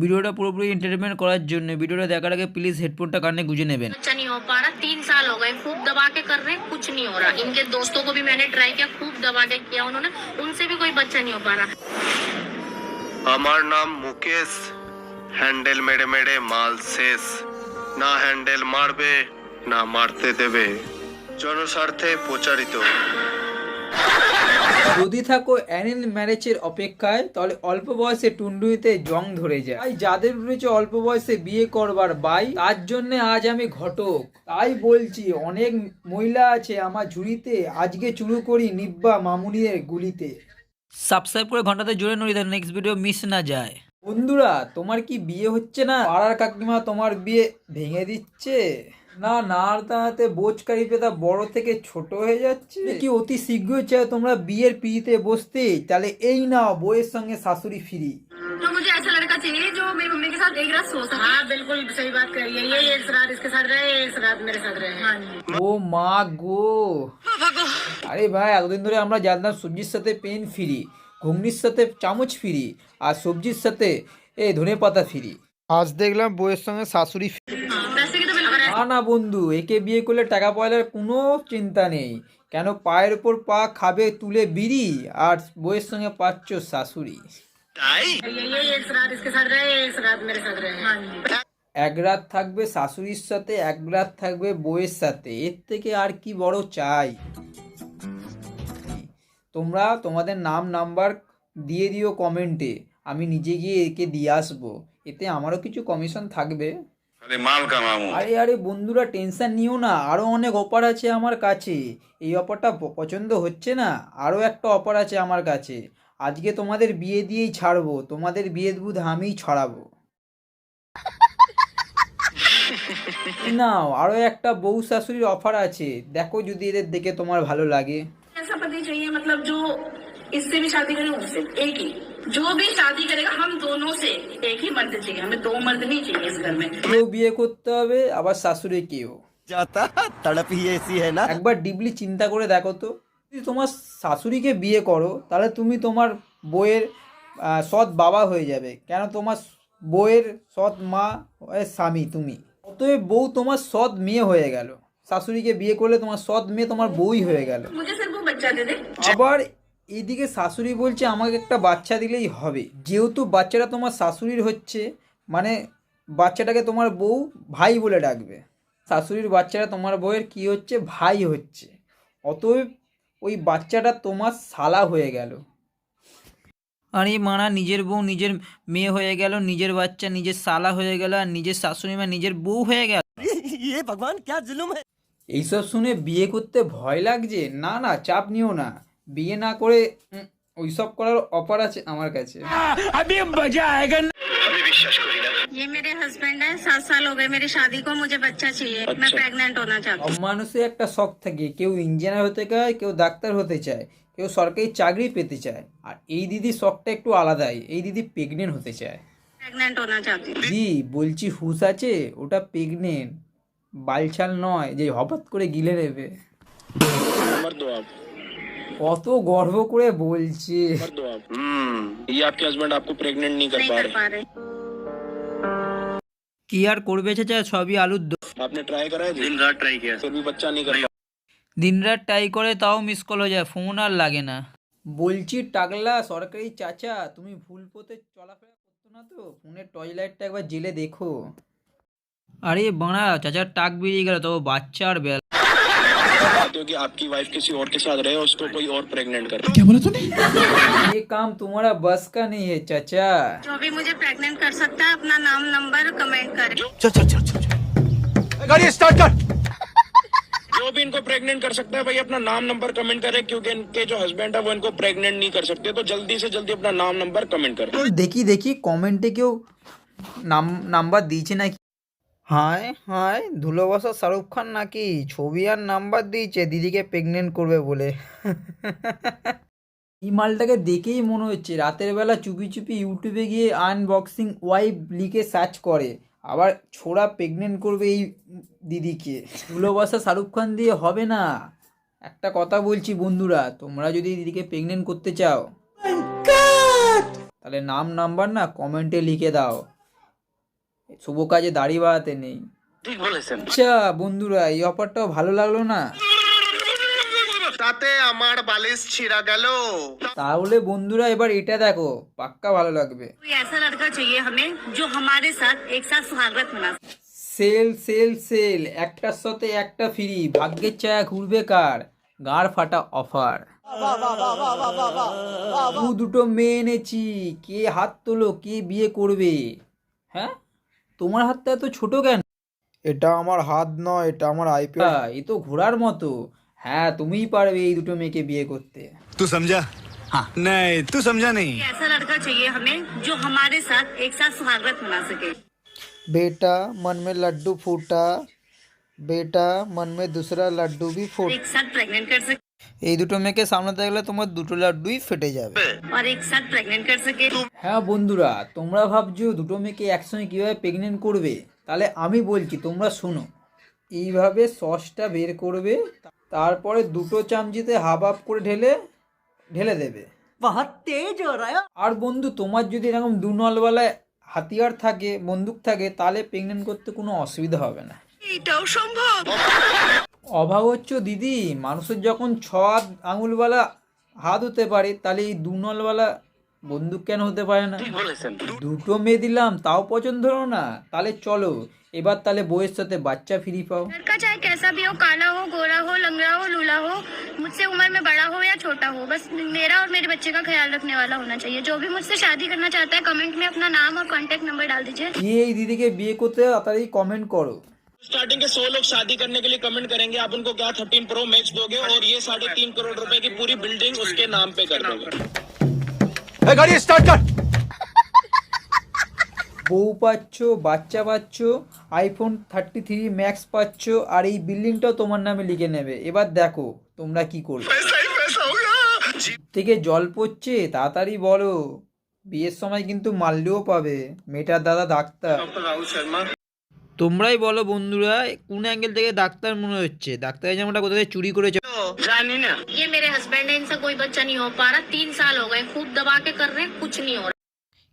ভিডিওটা পুরোপুরি এন্টারটেনমেন্ট করার জন্য ভিডিওটা দেখার আগে প্লিজ হেডফোনটা কানে গুঁজে নেবেন बच्चा नहीं हो पा रहा तीन साल हो गए खूब दबा के कर रहे हैं कुछ नहीं हो रहा इनके दोस्तों को भी मैंने ट्राई किया खूब दबा के किया उन्होंने उनसे भी कोई बच्चा नहीं हो पा रहा আমার নাম মুকেশ হ্যান্ডেল মেরে মেরে মাল শেষ না হ্যান্ডেল মারবে না মারতে দেবে জনস্বার্থে প্রচারিত যদি থাকো অ্যারেঞ্জ ম্যারেজের অপেক্ষায় তাহলে অল্প বয়সে টুন্ডুইতে জং ধরে যায়। তাই যাদের রয়েছে অল্প বয়সে বিয়ে করবার বাই তার জন্য আজ আমি ঘটক। তাই বলছি অনেক মহিলা আছে আমার ঝুড়িতে আজকে চুরু করি নিব্বা মামুনিদের গুলিতে। সাবস্ক্রাইব করে ঘন্টাতে জোরে নড়ি নেক্সট ভিডিও মিস না যায়। বন্ধুরা তোমার কি বিয়ে হচ্ছে না? পাড়ার কাকিমা তোমার বিয়ে ভেঙে দিচ্ছে? না নাড় দাঁড়াতে বোঝকারি পেতা বড় থেকে ছোট হয়ে যাচ্ছে কি অতি শীঘ্রই চাই তোমরা বিয়ের পিড়িতে বসতে তাহলে এই নাও বইয়ের সঙ্গে শাশুড়ি ফিরি तो मुझे ऐसा लड़का चाहिए जो मेरी मम्मी के साथ एक रात सो सके हाँ बिल्कुल सही बात करिए ये एक रात इसके साथ रहे एक रात मेरे साथ रहे हाँ ও মা গো আরে ভাই এতদিন ধরে আমরা জানতাম সবজির সাথে পেন ফ্রি ঘুগনির সাথে চামচ ফ্রি আর সবজির সাথে এই ধনে পাতা ফ্রি আজ দেখলাম বইয়ের সঙ্গে শাশুড়ি पैसे की तो बिल्कुल না না বন্ধু একে বিয়ে করলে টাকা পয়সার কোনো চিন্তা নেই। কেন পায়ের ওপর পা খাবে তুলে বিড়ি? আর বইয়ের সঙ্গে পাচ্ছ শাশুড়ি। এক রাত থাকবে শাশুড়ির সাথে এক রাত থাকবে বইয়ের সাথে। এর থেকে আর কি বড় চাই? তোমরা তোমাদের নাম নাম্বার দিয়ে দিও কমেন্টে। আমি নিজে গিয়ে একে দিয়ে আসব। এতে আমারও কিছু কমিশন থাকবে। আরে আরে বন্ধুরা টেনশন নিও না। আরও অনেক অফার আছে আমার কাছে। এই অফারটা পছন্দ হচ্ছে না। আরও একটা অফার আছে আমার কাছে। আজকে তোমাদের বিয়ে দিয়েই ছাড়বো। তোমাদের বিয়ের বুধ আমিই ছড়াবো। নাও আরও একটা বউ শাশুড়ির অফার আছে। দেখো যদি এদের দেখে তোমার ভালো লাগে। ऐसा पति चाहिए मतलब जो इससे भी शादी करे उससे एक ही जो भी शादी करेगा हम दोनों से एक ही मर्द चाहिए हमें दो मर्द नहीं चाहिए इस घर में কেউ বিয়ে করতে হবে আবার শাশুড়ি কেউ जाता तड़प ही ऐसी है ना একবার ডিপলি চিন্তা করে দেখো তো যদি তোমার শাশুড়িকে বিয়ে করো তাহলে তুমি তোমার বইয়ের আহ, সৎ বাবা হয়ে যাবে কেন তোমার বইয়ের সৎ মা এর স্বামী তুমি অতএব বউ তোমার সৎ মেয়ে হয়ে গেল শাশুড়িকে বিয়ে করলে তোমার সৎ মেয়ে তোমার বউই হয়ে গেল मुझे सिर्फ वो बच्चा दे दे আবার এদিকে শাশুড়ি বলছে আমাকে একটা বাচ্চা দিলেই হবে। যেহেতু বাচ্চাটা তোমার শাশুড়ির হচ্ছে মানে বাচ্চাটাকে তোমার বউ ভাই বলে ডাকবে। শাশুড়ির বাচ্চাটা তোমার বউয়ের কি হচ্ছে? ভাই হচ্ছে। অতএব ওই বাচ্চাটা তোমার শালা হয়ে গেল। আর এই মারা নিজের বউ নিজের মেয়ে হয়ে গেল নিজের বাচ্চা নিজের শালা হয়ে গেল আর নিজের শাশুড়ি মা নিজের বউ হয়ে গেল। ইয়ে ভগবান জুলুম এইসব শুনে বিয়ে করতে ভয় লাগছে? না না চাপ নিও না। বিয়ে না করে উম, ওইসব করার অফার আছে আমার কাছে ये मेरे हस्बैंड है सात साल हो गए मेरी शादी को मुझे बच्चा चाहिए मैं प्रेग्नेंट होना चाहती हूँ সব মানুষের একটা শখ থাকে কেউ ইঞ্জিনিয়ার হতে চায় কেউ ডাক্তার হতে চায় কেউ সরকারি চাকরি পেতে চায় আর এই দিদির শখটা একটু আলাদাই এই দিদি প্রেগনেন্ট হতে চায় प्रेग्नेंट होना चाहती हूँ দিদি বলছি হুশ আছে ওটা প্রেগনেন্ট বালছাল নয় যে হঠাৎ করে গিলে নেবে কত গর্ব করে বলছি। কি আর করবে চাচা সবই আলুর দিন। রাত ট্রাই করে তাও মিস কল হয়ে যায় ফোন আর লাগে না। বলছি টাকলা সরকারি চাচা তুমি ভুল পথে চলাফেরা করছ না তো? ফোনের টর্চ লাইটটা একবার জেলে দেখো। আরে বাঁড়া চাচার টাক বেরিয়ে গেল তো বাচ্চার বেলা चाहते हो कि आपकी वाइफ किसी और के साथ रहे उसको कोई और प्रेग्नेंट करे ये काम तुम्हारा बस का नहीं है चाचा जो भी मुझे प्रेग्नेंट कर सकता है अपना नाम नंबर कमेंट करे चल चल चल चल गाड़ी स्टार्ट कर जो भी इनको प्रेग्नेंट कर सकता है भाई अपना नाम नंबर कमेंट करे क्योंकि इनके जो हस्बैंड है वो इनको प्रेग्नेंट नहीं कर सकते तो जल्दी से जल्दी अपना नाम नंबर कमेंट करें দেখি দেখি কমেন্টে কেউ নাম নাম্বার দিয়েছে নাকি হায় হায় ধুলো বসা শাহরুখ খান নাকি? ছবি আর নাম্বার দিয়েছে দিদিকে প্রেগনেন্ট করবে বলে। এই মালটাকে দেখেই মনে হচ্ছে রাতের বেলা চুপি চুপি ইউটিউবে গিয়ে আনবক্সিং ওয়াইফ লিখে সার্চ করে আবার ছোড়া প্রেগনেন্ট করবে এই দিদিকে। ধুলো বসা শাহরুখ খান দিয়ে হবে না। একটা কথা বলছি বন্ধুরা তোমরা যদি দিদিকে প্রেগনেন্ট করতে চাও তাহলে নাম নাম্বার না কমেন্টে লিখে দাও। শুভ কাজে দাড়ি বাড়াতে নেই আচ্ছা বন্ধুরা এই অফারটাও ভালো লাগলো না তাতে আমার বালিশ ছিঁড়া গেল তাহলে বন্ধুরা এবার এটা দেখো পাক্কা ভালো লাগবে कोई ऐसा लड़का चाहिए हमें जो हमारे साथ एक साथ सुहागरात मना सके। সেল সেল সেল একটার সাথে একটা ফ্রি ভাগ্যের ছায়া ঘুরবে কার গাড় ফাটা অফার দু দুটো মেয়ে এনেছি কে হাত তোলো কে বিয়ে করবে হ্যাঁ তোমার হাতটা এত ছোট কেন এটা আমার হাত নয় এটা আমার আইপিএল আহ, এ তো ঘোড়ার মতো হ্যাঁ তুমিই পারবে এই দুটো মেয়েকে বিয়ে করতে तू समझा हाँ नहीं तू समझा नहीं कोई ऐसा लड़का चाहिए हमें जो हमारे साथ एक साथ सुहागरात मना सके बेटा मन में लड्डू फूटा बेटा मन में दूसरा लड्डू भी फूट एक साथ प्रेग्नेंट कर सके এই দুটো মেয়েকে সামলাতে গেলে তোমার দুটো লাড্ডুই ফেটে যাবে। হ্যাঁ বন্ধুরা তোমরা ভাবছ দুটো মেয়েকে একসঙ্গে কীভাবে প্রেগনেন্ট করবে? তাহলে আমি বলছি তোমরা শোনো। এইভাবে সসটা বের করবে তারপরে দুটো চামচিতে হাফ হাফ করে ঢেলে ঢেলে দেবে। আর বন্ধু তোমার যদি এরকম দু নলওয়ালায় হাতিয়ার থাকে বন্দুক থাকে তাহলে প্রেগনেন্ট করতে কোনো অসুবিধা হবে না। এটাও সম্ভব। অভাব হচ্ছে দিদি মানুষের যখন ছ হাত আঙুলওয়ালা হাত হতে পারে তাহলে এই দু নলওয়ালা বন্দুক কেন হতে পারে না দুটো মেয়ে দিলাম তাও পছন্দ হলো না তাহলে চলো এবার তাহলে বউয়ের সাথে বাচ্চা ফ্রি পাও लड़का चाहे कैसा भी हो काला हो गोरा हो लंगड़ा हो लूला हो मुझसे उम्र में बड़ा हो या छोटा हो बस मेरा और मेरे बच्चे का ख्याल रखने वाला होना चाहिए जो भी मुझसे शादी करना चाहता है कमेंट में अपना नाम और कांटेक्ट नंबर डाल दीजिए কে এই দিদিকে বিয়ে করতে তাড়াতাড়ি कमेंट করো स्टार्टिंग के सौ लोग शादी करने के लिए कमेंट करेंगे आप उनको क्या थर्टीन प्रो मैक्स दोगे और ये साढ़े तीन करोड़ रुपए की पूरी बिल्डिंग उसके नाम पे कर दोगे गाड़ी स्टार्ट कर বউ পাচ্ছ বাচ্চা পাচ্ছ আইফোন থার্টি থ্রি ম্যাক্স পাচ্ছ আর এই বিল্ডিংটাও তোমার নামে লিখে নেবে এবার দেখো তোমরা কি করবে থেকে জল পড়ছে তাড়াতাড়ি বলো বিয়ের সময় কিন্তু মারলেও পাবে মেয়েটার দাদা ডাক্তার राहुल शर्मा তোমরাই বলো বন্ধুরা কোন অ্যাঙ্গেল থেকে ডাক্তার মনে হচ্ছে ডাক্তারের জামাটা কোথা থেকে চুরি করেছে ये मेरे हस्बैंड है इनसे कोई बच्चा नहीं हो पा रहा तीन साल हो गए खूब दबा के कर रहे हैं कुछ नहीं हो रहा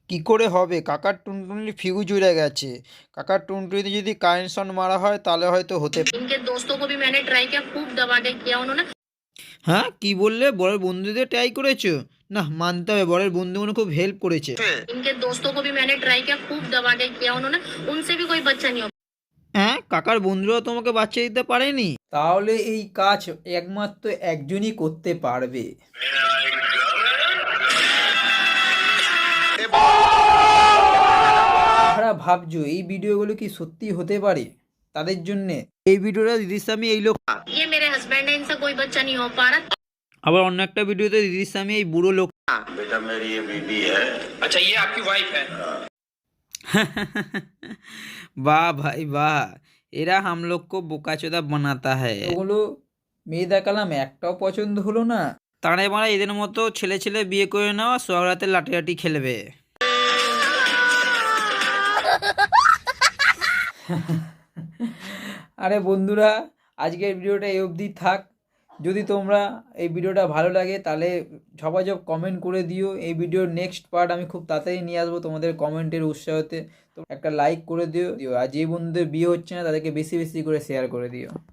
কি করে হবে কাকার টুনটুনি ফিউজ উড়ে গেছে কাকার টুনটুনিতে যদি কারেন্ট শট মারা হয় তাহলে হয়তো হতে इनके दोस्तों को भी मैंने ट्राई किया खूब दबा के किया उन्होंने হ্যাঁ কি বললে বড়ের বন্ধুদের ট্রাই করেছো না মানতে হবে বড়ের বন্ধুগুলো খুব হেল্প করেছে इनके दोस्तों को भी मैंने ट्राई किया खूब दबा के किया उन्होंने उनसे भी कोई बच्चा नहीं हो হ্যাঁ কাকার বন্ধুরাও তোমাকে বাঁচিয়ে দিতে পারেনি? তাহলে এই কাজ একমাত্র একজনই করতে পারবে। ভাবছ এই ভিডিওগুলো কি সত্যি হতে পারে? তাদের জন্য। এই ভিডিওটা দিদির স্বামী এই লোক আবার অন্য একটা ভিডিওতে দিদির স্বামী এই বুড়ো লোক বা বাহ ভাই বা এরা হাম লোক কো বোকাচোদা বানাতা হ্যায়। ওগুলো মেয়ে দেখালাম একটাও পছন্দ হলো না। তারা মারা এদের মতো ছেলে ছেলে বিয়ে করে নেওয়া সোহরাতে লাঠিয়াটি খেলবে। আরে বন্ধুরা আজকের ভিডিওটা এই অবধি থাক। যদি তোমরা এই ভিডিওটা ভালো লাগে তাহলে ঝপাঝপ কমেন্ট করে দিও। এই ভিডিওর নেক্সট পার্ট আমি খুব তাড়াতাড়ি নিয়ে আসব তোমাদের কমেন্টের উৎসাহতে। একটা লাইক করে দিও দিও। আর যে বন্ধুদের বিয়ে হচ্ছে না, তাদেরকে বেশি বেশি করে শেয়ার করে দিও।